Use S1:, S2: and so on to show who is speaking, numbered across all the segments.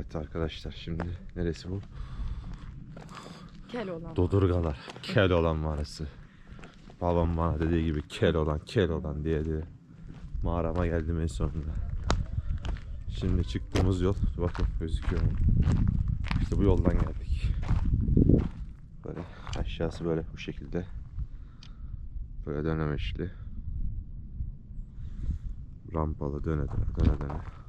S1: Evet arkadaşlar şimdi neresi bu?
S2: Kel olan.
S1: Dodurgalar. Kel olan mağarası. Babam bana dediği gibi kel olan kel olan diye diye. Mağarama geldim en sonunda. Şimdi çıktığımız yol bakın gözüküyor mu? İşte bu yoldan geldik. Böyle aşağısı böyle bu şekilde. Böyle dönemeçli. Rampalı döne döne döne döne.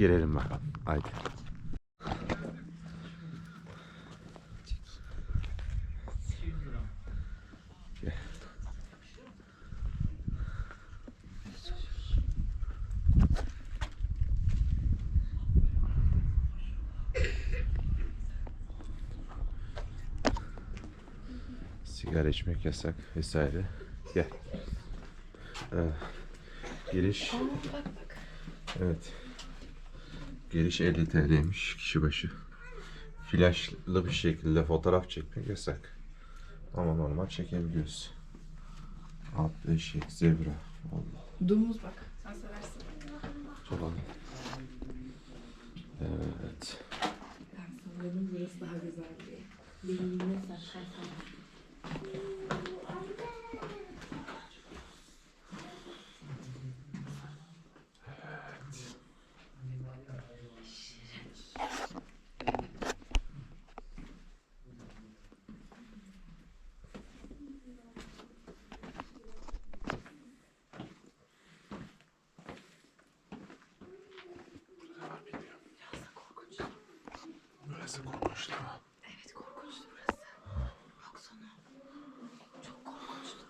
S1: Girelim bakalım. Haydi. Sigara içmek yasak vesaire. Gel. Ee, giriş. Evet. Giriş 50 TL'ymiş kişi başı. Flaşlı bir şekilde fotoğraf çekmek yasak. Ama normal çekebiliyoruz. Atlı eşek, zebra. Allah.
S2: Domuz bak. Sen seversin.
S1: Çok Evet.
S2: Ben sanırım burası daha güzel diye. Benimle sen sen sen.
S1: Burası korkunçtu ama.
S2: Evet korkunçtu burası. Baksana. Çok korkunçtu.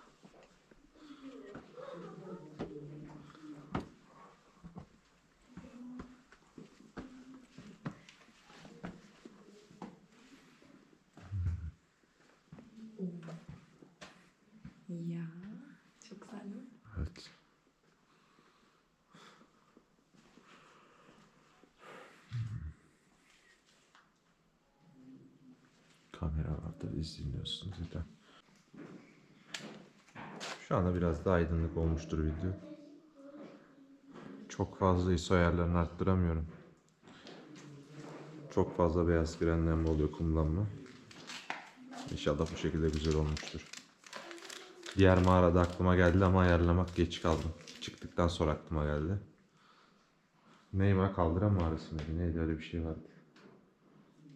S2: Ya çok güzel değil mi?
S1: Evet. Kamera vardır izleniyorsun zaten. Şu anda biraz daha aydınlık olmuştur video. Çok fazla ISO ayarlarını arttıramıyorum. Çok fazla beyaz frenlenme oluyor kumlanma. İnşallah bu şekilde güzel olmuştur. Diğer mağarada aklıma geldi ama ayarlamak geç kaldım. Çıktıktan sonra aklıma geldi. Ney var? Kaldıran mağarası mıydı? Neydi öyle bir şey vardı.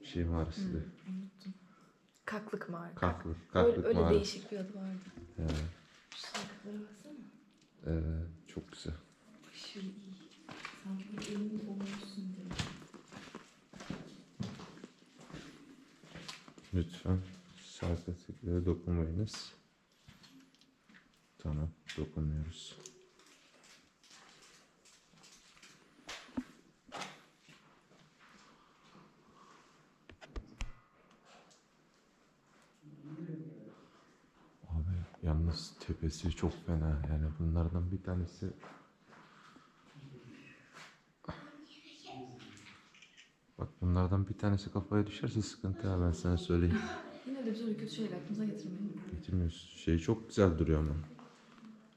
S1: Bir şey mağarasıydı.
S2: Kaklık mağara.
S1: Kaklık,
S2: Hmm. öyle,
S1: kaklık
S2: öyle
S1: mağarası.
S2: değişik bir adı vardı.
S1: Evet,
S2: Şu sarkıtlara baksana.
S1: evet, çok güzel.
S2: Aşırı iyi. Sanki elini olmuşsun gibi.
S1: Lütfen sarkıtıklara dokunmayınız. Tamam, dokunmuyoruz. Yalnız tepesi çok fena yani bunlardan bir tanesi Bak bunlardan bir tanesi kafaya düşerse sıkıntı ha ben sana söyleyeyim.
S2: Yine de biz öyle kötü şeyler aklımıza getirmeyin.
S1: Getirmiyorsun. Şey çok güzel duruyor ama.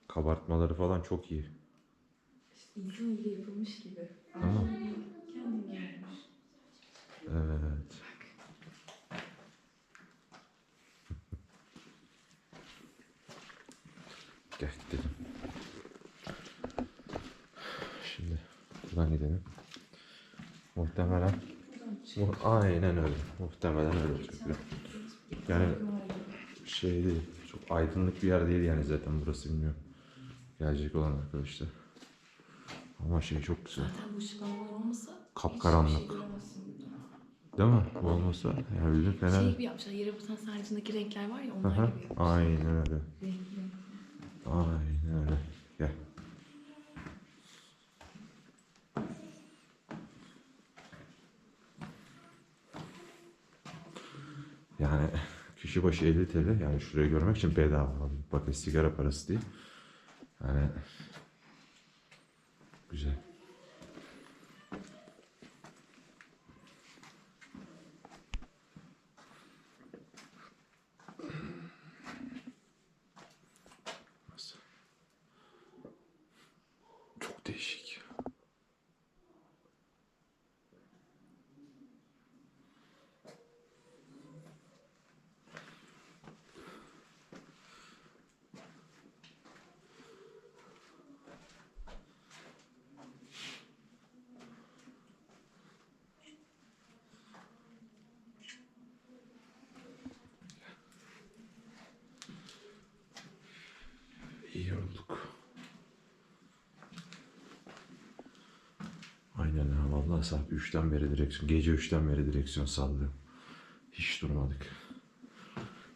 S1: Kabartmaları falan çok iyi.
S2: İşte insan yapılmış gibi.
S1: Ama
S2: Kendini yapmış.
S1: evet. Gel gidelim. Şimdi buradan gidelim. Muhtemelen mu aynen öyle. Muhtemelen öyle olacak. Yani şey değil. Çok aydınlık bir yer değil yani zaten burası bilmiyorum. Gelecek olan arkadaşlar. Ama şey çok güzel.
S2: Zaten bu ışıklamalar olmasa
S1: Kapkaranlık.
S2: şey.
S1: Değil mi? Bu olmasa yani bizim fena.
S2: Şey gibi yapmışlar. Yere batan sarnıcındaki renkler var ya onlar
S1: Aha,
S2: gibi yapmışlar.
S1: Aynen öyle.
S2: Renkli.
S1: Aynen öyle. Gel. Yani kişi başı 50 TL yani şurayı görmek için bedava. Bakın sigara parası değil. Yani güzel. değişik. İyi olduk. Aynen ha vallahi saat 3'ten beri direksiyon, gece 3'ten beri direksiyon sallıyorum. Hiç durmadık.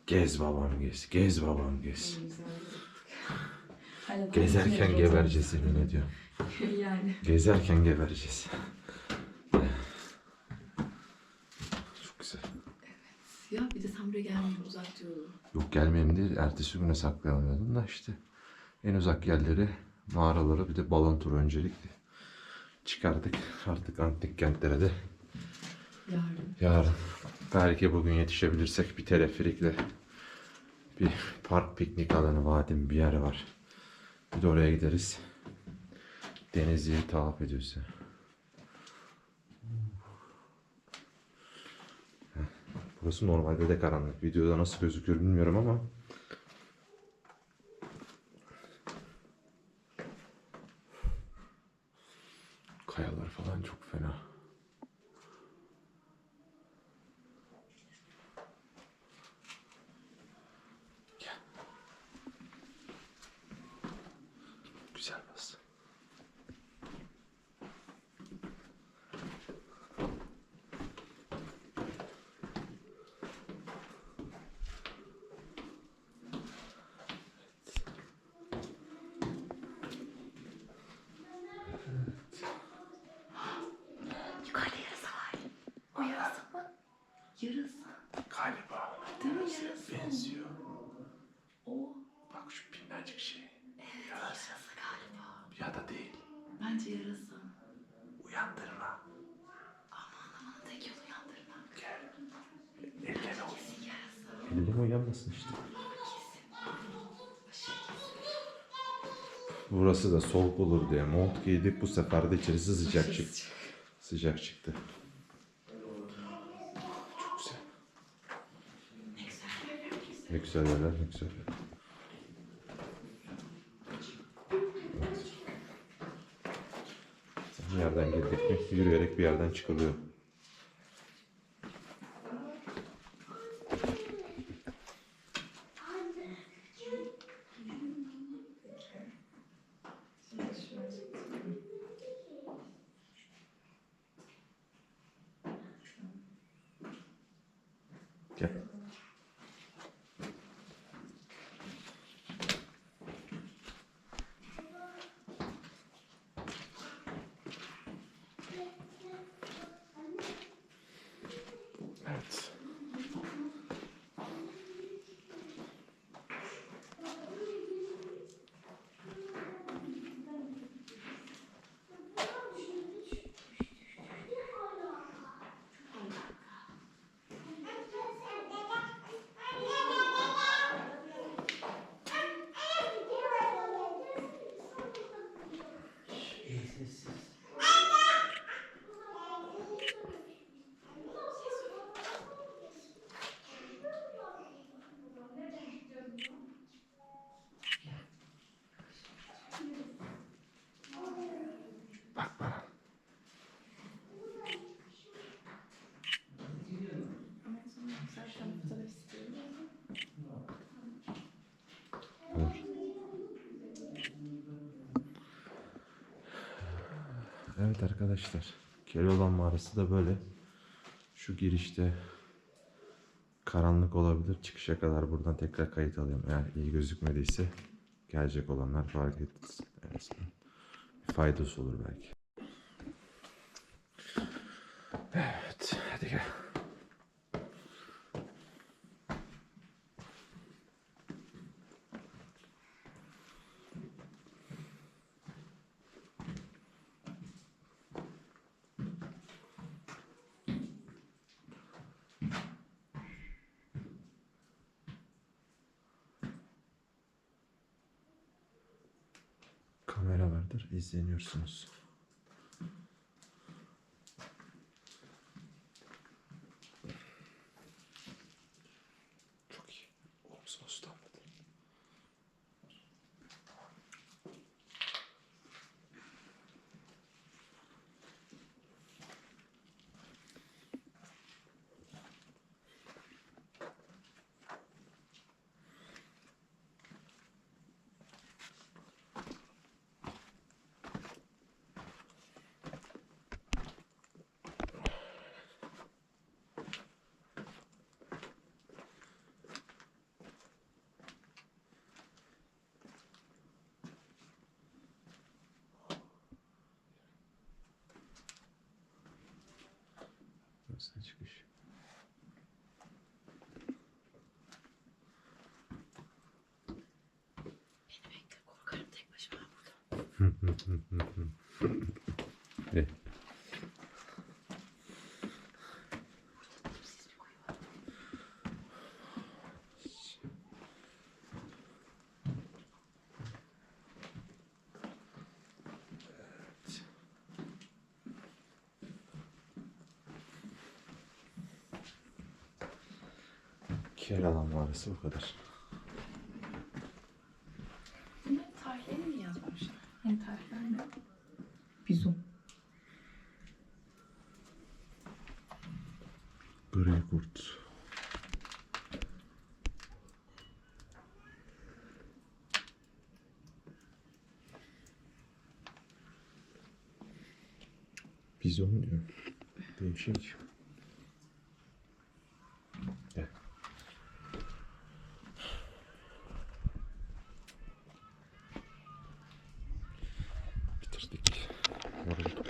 S1: Gez babam gez, gez babam gez.
S2: Hala
S1: Gezerken gebereceğiz yemin ediyorum.
S2: yani.
S1: Gezerken gebereceğiz. Çok güzel.
S2: Ya bir de sen buraya gelmiyor uzak diyordun.
S1: Yok gelmeyeyim diye ertesi güne saklayalım dedim da işte en uzak yerleri mağaraları bir de balon turu öncelikli çıkardık. Artık antik kentlere de
S2: Yarın.
S1: yarın belki bugün yetişebilirsek bir teleferikle bir park piknik alanı vadim bir yer var. Bir de oraya gideriz. Denizli'yi tavaf. Heh, Burası normalde de karanlık. Videoda nasıl gözüküyor bilmiyorum ama Kayalar falan çok fena. Gel. Güzel bas. Galiba.
S2: Değil mi yarasa?
S1: Benziyor.
S2: O.
S1: Bak şu minnacık şey.
S2: Evet yarasa galiba.
S1: Ya da değil.
S2: Bence yarasa.
S1: Uyandırma.
S2: Aman aman tek yol uyandırma.
S1: Gel. Elleme uyan.
S2: Kesin yarasa.
S1: Elleme uyanmasın işte.
S2: Kesin. Aşırı kesin.
S1: Burası da soğuk olur diye mont giydik. Bu sefer de içerisi sıcak
S2: Aşırı
S1: çıktı. Sıcak çıktı. Çok güzel.
S2: Ne güzel yerler.
S1: Evet. Bir yerden girdik mi yürüyerek bir yerden çıkılıyor. Gel. Evet. Bak bana. Olur. Evet arkadaşlar. Keloğlan mağarası da böyle. Şu girişte karanlık olabilir. Çıkışa kadar buradan tekrar kayıt alıyorum. Eğer iyi gözükmediyse gelecek olanlar fark etsin. Faydası olur belki. Evet. Hadi gel. Aylardır izleniyorsunuz. Çok iyi. Oğlum sos damladı. Nasıl çıkış?
S2: Korkarım tek başıma burada.
S1: Keloğlan mağarası bu kadar.
S2: Tarihlerini mi yazmışlar? Yani tarihler ne? Bizon.
S1: Gri kurt. Bizon diyor. Değişik. Gel. Bitirdik. Yorulduk.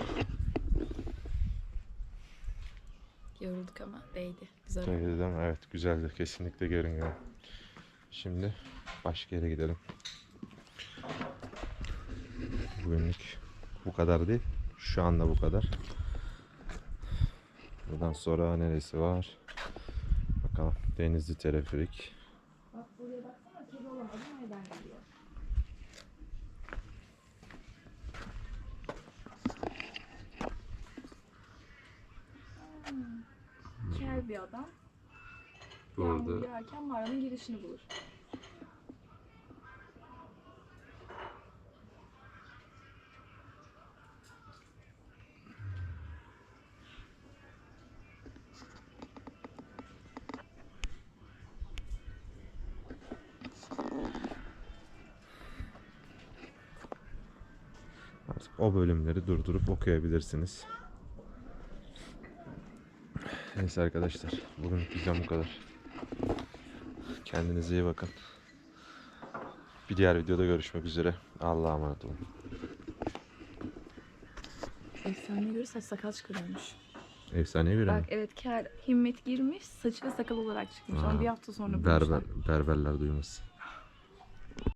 S2: Yorulduk ama değdi. Güzel.
S1: Öyle değil mi? Evet güzeldi. Kesinlikle görünüyor. Şimdi başka yere gidelim. Bugünlük bu kadar değil. Şu anda bu kadar. Buradan sonra neresi var? Bakalım. Denizli Teleferik.
S2: Bak buraya baksana kedi olan adı nereden geliyor?
S3: Adam.
S1: Bu
S3: Yağmur yağarken mağaranın girişini bulur.
S1: artık o bölümleri durdurup okuyabilirsiniz. Neyse arkadaşlar. Bugünlük bizden bu kadar. Kendinize iyi bakın. Bir diğer videoda görüşmek üzere. Allah'a emanet olun.
S3: Efsaneye göre saç sakal çıkarıyormuş.
S1: Efsaneye göre
S3: Bak
S1: mi?
S3: evet kel himmet girmiş saçı ve sakal olarak çıkmış. Ama bir hafta sonra
S1: Berber,
S3: bulmuşlar.
S1: berberler duymasın.